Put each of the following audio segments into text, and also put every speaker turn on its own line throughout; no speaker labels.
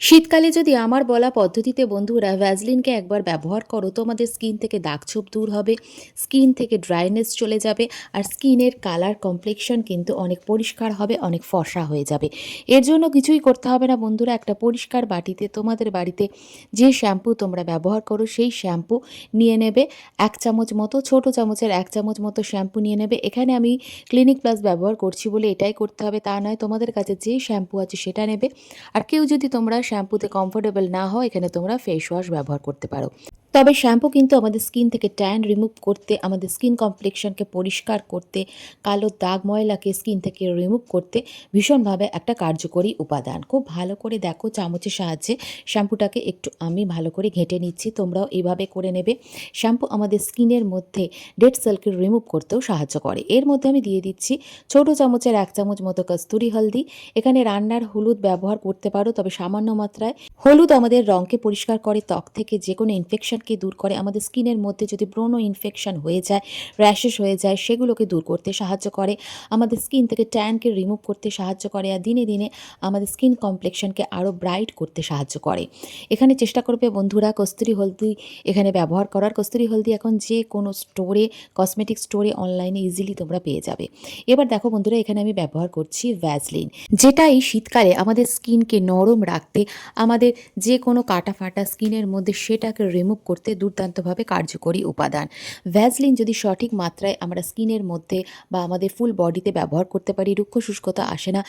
শীতকালে যদি আমার বলা পদ্ধতিতে বন্ধুরা ভ্যাজলিনকে একবার ব্যবহার করো তোমাদের স্কিন থেকে দাগছোপ দূর হবে, স্কিন থেকে ড্রাইনেস চলে যাবে, আর স্কিনের কালার কমপ্লেকশন কিন্তু অনেক পরিষ্কার হবে, অনেক ফসা হয়ে যাবে। এর জন্য কিছুই করতে হবে না বন্ধুরা, একটা পরিষ্কার বাটিতে, তোমাদের বাড়িতে যে শ্যাম্পু তোমরা ব্যবহার করো, সেই শ্যাম্পু নিয়ে নেবে, এক চামচ মতো, ছোট চামচের এক চামচ মতো শ্যাম্পু নিয়ে নেবে। এখানে আমি ক্লিনিক প্লাস ব্যবহার করছি বলে এটাই করতে হবে, তা নয়, তোমাদের কাছে যে শ্যাম্পু আছে সেটা নেবে। আর কেউ যদি তোমরা শ্যাম্পুতে কমফোর্টেবল না হয় এখানে তোমরা ফেস ওয়াশ ব্যবহার করতে পারো। তবে শ্যাম্পু কিন্তু আমাদের স্কিন থেকে ট্যান রিমুভ করতে, আমাদের স্কিন কমপ্লেকশনকে পরিষ্কার করতে, কালো দাগ ময়লাকে স্কিন থেকে রিমুভ করতে ভীষণভাবে একটা কার্যকরী উপাদান। খুব ভালো করে দেখো চামচের সাহায্যে। শ্যাম্পুটাকে একটু আমি ভালো করে ঘেঁটে নিচ্ছি, তোমরাও এইভাবে করে নেবে। শ্যাম্পু আমাদের স্কিনের মধ্যে ডেড সেলকে রিমুভ করতেও সাহায্য করে। এর মধ্যে আমি দিয়ে দিচ্ছি ছোট চামচের এক চামচ মতো কস্তুরি হলদি। এখানে রান্নার হলুদ ব্যবহার করতে পারো, তবে সামান্য মাত্রায়। হলুদ আমাদের রঙকে পরিষ্কার করে, ত্বক থেকে যে কোনো ইনফেকশনকে দূর করে, আমাদের স্কিনের মধ্যে যদি ব্রণ ইনফেকশন হয়ে যায়, র্যাশেস হয়ে যায়, সেগুলোকে দূর করতে সাহায্য করে। আমাদের স্কিন থেকে ট্যানকে রিমুভ করতে সাহায্য করে আর দিনে দিনে আমাদের স্কিন কমপ্লেকশনকে আরও ব্রাইট করতে সাহায্য করে। এখানে চেষ্টা করবে বন্ধুরা কস্তুরি হলদি এখানে ব্যবহার করার। কস্তুরি হলদি এখন যে কোনো স্টোরে, কসমেটিক স্টোরে, অনলাইনে ইজিলি তোমরা পেয়ে যাবে। এবার দেখো বন্ধুরা, এখানে আমি ব্যবহার করছি ভ্যাসলিন যেটা এই শীতকালে আমাদের স্কিনকে নরম রাখতে, আমাদের যে কোনো কাটা ফাটা স্কিনের মধ্যে সেটাকে রিমুভ করতে দুর্দান্তভাবে কার্যকরী উপাদান। ভ্যাজলিন যদি সঠিক মাত্রায় আমরা স্কিনের মধ্যে বা আমাদের ফুল বডিতে ব্যবহার করতে পারি, রুক্ষ শুষ্কতা আসে না।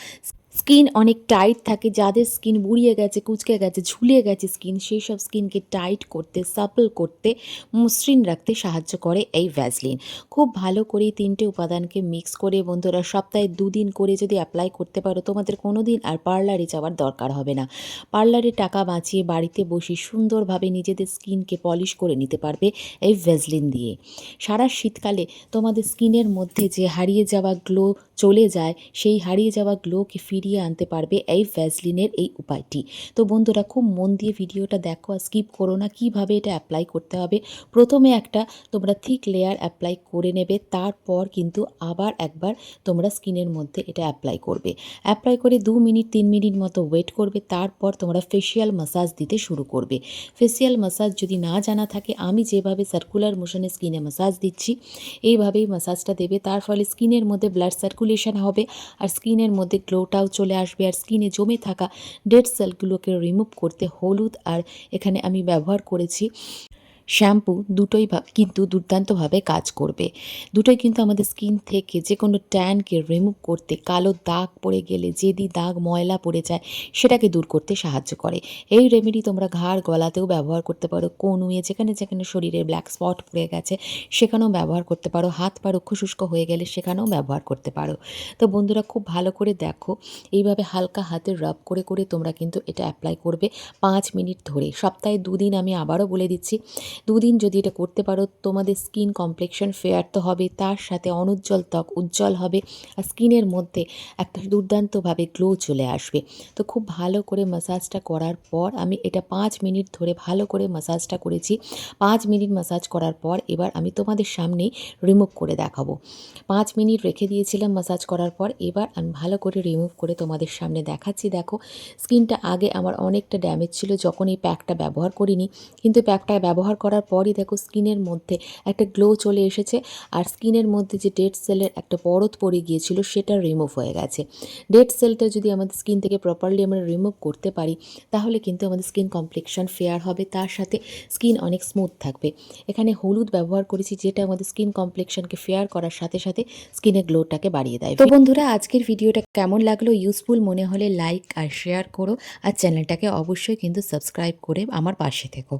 স্কিন অনেক টাইট থাকে, যাদের স্কিন বুড়িয়ে গেছে, কুচকে গেছে, ঝুলিয়ে গেছে স্কিন, সেই সব স্কিনকে টাইট করতে, সাপল করতে, মসৃণ রাখতে সাহায্য করে এই ভ্যাসলিন খুব ভালো করে তিনটে উপাদানকে মিক্স করে বন্ধুরা, সপ্তাহে দুদিন করে যদি অ্যাপ্লাই করতে পারো, তোমাদের কোনো দিন আর পার্লারে যাওয়ার দরকার হবে না। পার্লারে টাকা বাঁচিয়ে বাড়িতে বসে সুন্দরভাবে নিজেদের স্কিনকে পলিশ করে নিতে পারবে এই ভ্যাসলিন দিয়ে। সারা শীতকালে তোমাদের স্কিনের মধ্যে যে হারিয়ে যাওয়া গ্লো চলে যায়, সেই হারিয়ে যাওয়া গ্লোকে ফিরিয়ে আনতে পারবে এই ভ্যাসলিনের এই উপায়টি। তো বন্ধুরা, খুব মন দিয়ে ভিডিওটা দেখো আর স্কিপ করো না, কীভাবে এটা অ্যাপ্লাই করতে হবে। প্রথমে একটা তোমরা থিক লেয়ার অ্যাপ্লাই করে নেবে, তারপর কিন্তু আবার একবার তোমরা স্কিনের মধ্যে এটা অ্যাপ্লাই করবে। অ্যাপ্লাই করে দু মিনিট, তিন মিনিট মতো ওয়েট করবে, তারপর তোমরা ফেসিয়াল মাসাজ দিতে শুরু করবে। ফেসিয়াল মাসাজ যদি না জানা থাকে, আমি যেভাবে সার্কুলার মোশনে স্কিনে মাসাজ দিচ্ছি, এইভাবেই মাসাজটা দেবে। তার ফলে স্কিনের মধ্যে ব্লাড সার্কুলেশন হবে আর স্কিনের মধ্যে গ্লোটাও চলে আসবে আর স্কিনে জমে থাকা ডেড সেলগুলোকে রিমুভ করতে হলুদ আর এখানে আমি ব্যবহার করেছি। শ্যাম্পু দুটোই কিন্তু দুর্দান্তভাবে কাজ করবে। দুটোই কিন্তু আমাদের স্কিন থেকে যে কোনো ট্যানকে রিমুভ করতে কালো দাগ পড়ে গেলে যেদি দাগ, ময়লা পড়ে যায়, সেটাকে দূর করতে সাহায্য করে। এই রেমেডি তোমরা ঘাড় গলাতেও ব্যবহার করতে পারো কনুয়ে যেখানে যেখানে শরীরে ব্ল্যাক স্পট পড়ে গেছে, সেখানেও ব্যবহার করতে পারো। হাত পা রুক্ষ শুষ্ক হয়ে গেলে সেখানেও ব্যবহার করতে পারো। তো বন্ধুরা, খুব ভালো করে দেখো। এইভাবে হালকা হাতে রাব করে করে তোমরা কিন্তু এটা অ্যাপ্লাই করবে পাঁচ মিনিট ধরে। সপ্তাহে দুদিন আমি আবারও বলে দিচ্ছি দুদিন যদি এটা করতে পারো, তোমাদের স্কিন কমপ্লেকশন ফেয়ার তো হবে, তার সাথে অনুজ্জ্বল ত্বক উজ্জ্বল হবে, আর স্কিনের মধ্যে একটা দুর্দান্তভাবে গ্লো চলে আসবে। তো খুব ভালো করে মাসাজটা করার পর আমি এটা পাঁচ মিনিট ধরে ভালো করে মাসাজটা করেছি। পাঁচ মিনিট মাসাজ করার পর এবার আমি তোমাদের সামনেই রিমুভ করে দেখাবো। পাঁচ মিনিট রেখে দিয়েছিলাম মাসাজ করার পর, এবার আমি ভালো করে রিমুভ করে তোমাদের সামনে দেখাচ্ছি। দেখো স্কিনটা আগে আমার অনেকটা ড্যামেজ ছিল যখন এই প্যাকটা ব্যবহার করিনি, কিন্তু প্যাকটা ব্যবহার করার পরই দেখো স্কিনের মধ্যে একটা গ্লো চলে এসেছে আর স্কিনের মধ্যে যে ডেড সেলের একটা পরত পড়ে গিয়েছিল সেটা রিমুভ হয়ে গেছে। ডেড সেলটা যদি আমাদের স্কিন থেকে প্রপারলি আমরা রিমুভ করতে পারি তাহলে কিন্তু আমাদের স্কিন কমপ্লেকশন ফেয়ার হবে তার সাথে স্কিন অনেক স্মুথ থাকবে। এখানে হলুদ ব্যবহার করেছি যেটা আমাদের স্কিন কমপ্লেকশনকে ফেয়ার করার সাথে সাথে স্কিনের গ্লোটাকে বাড়িয়ে দেয়। তো বন্ধুরা আজকের ভিডিওটা কেমন লাগল? ইউজফুল মনে হলে লাইক আর শেয়ার করো। আর চ্যানেলটাকে অবশ্যই কিন্তু সাবস্ক্রাইব করে আমার পাশে থেকো।